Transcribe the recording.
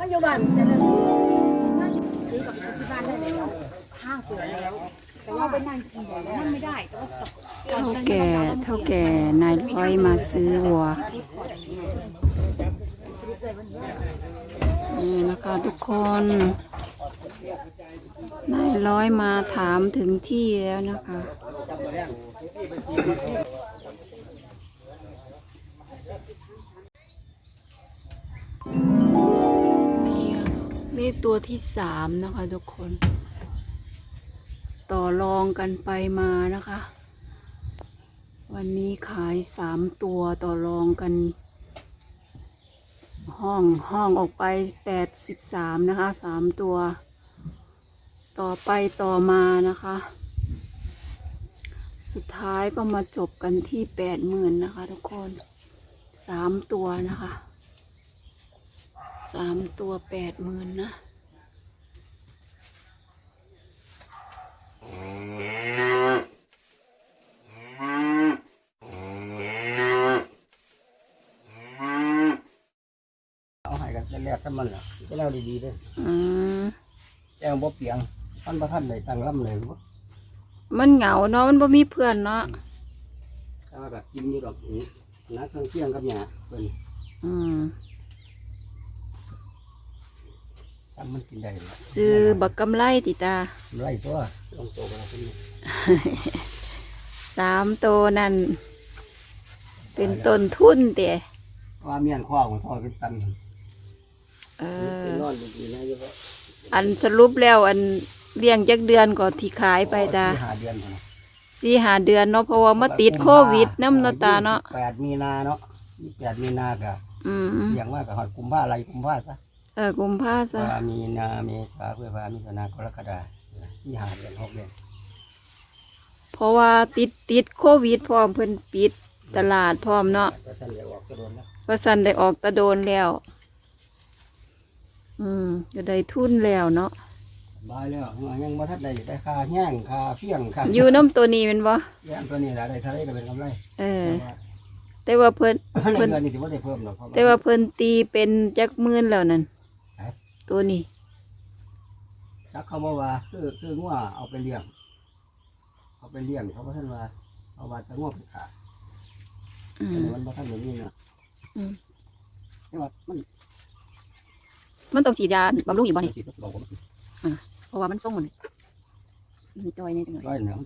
นโยบายซื้อกับที่บ้านได้แล้ห้างเปิดแล้วเท่าแก่เท่าแก่นายร้อยมาซื้อวัว นี่นะคะทุกคนนายร้อยมาถามถึงที่แล้วนะคะนี่นี่ตัวที่สามนะคะทุกคน ต่อรองกันไปมานะคะ วันนี้ขายสามตัวต่อรองกัน ห้องห้องออกไปแปดสิบสามนะคะสามตัว ต่อไปต่อมานะคะ สุดท้ายก็มาจบกันที่แปดหมื่นนะคะ ทุกคนสามตัวนะคะสามตัวแปดหมื่นนะ เอาให้กันแรกๆถ้ามันล่ะจะแล้วดีๆเลยอืมแจ้งบ่เปียงท่านประท่านได้ตั้งลำเลยบ่มันเหงาเนาะมันบ่มีเพื่อนเนาะแต่ว่าก็กินอยู่ดอกอื้อนักท่องเที่ยวกับหยาเพิ่นอืมทำมันกินได้ล่ะซื้อบักกำไรติตาไล่ตัวลงโตกันแล้วเพิ่นสามตัวนั่นเป็นต้นทุนเตะว่าเมียนข้อของทอดเป็นตัน เออ นอนดีๆนะอยู่ว่าอันสรุปแล้วอันเลี้ยงจักเดือนก็ที่ขายไปตาที่หาเดือนพุ่นน่ะสี่หาเดือนเนาะเพราะว่ามาติดโควิดน้ำเนาะตาเนาะแปดมีนาเนาะยี่แปดมีนาก็อืมเลี้ยงว่าก็ฮอดกุมภาอะไรกุมภาซะเออกุมภาซะว่ามีนาเมษาพฤษภามิถุนากรกฎาที่หาเดือนหกเดือนเพราะว่าติดติดโควิดพร้อมเพิ่นปิดตลาดพร้อมเนาะก็ท่านได้ออกกระโดนแล้วว่าสันได้ออกตะโดนแล้ว อืมก็ได้ทุนแล้วเนาะบายแล้วยังบ่ทันได้ได้ค่าแห้งค่าเฟี้ยงค่าอยู่น้ำตัวนี้แมันบ่แย่งตัวนี้แหละได้เท่าไรก็เป็นกำไรเออ แต่ว่าเพิ่นในเงินนี่ถือว่าได้เพิ่มหรอกเพระแต่ว่าเพิ่นตีเป็นจักหมื่นแล้วนั่นครับตัวนี้จักเขาบอกว่าคือคืองัวเอาไปเลี้ยง เอาไปเลี้ยงเขาบอกท่านว่า เอาว่าจะงัวไปขายอืมแต่มันบ่ท่านอย่างนี้เนาะอืมแต่ว่ามัน มันต้องฉีดยาบำรุงอีกบ่นี่สิบบอกว่ามันเพราะว่ามันส่งมันมันจอยนี่จังเลยร้อยเนาะ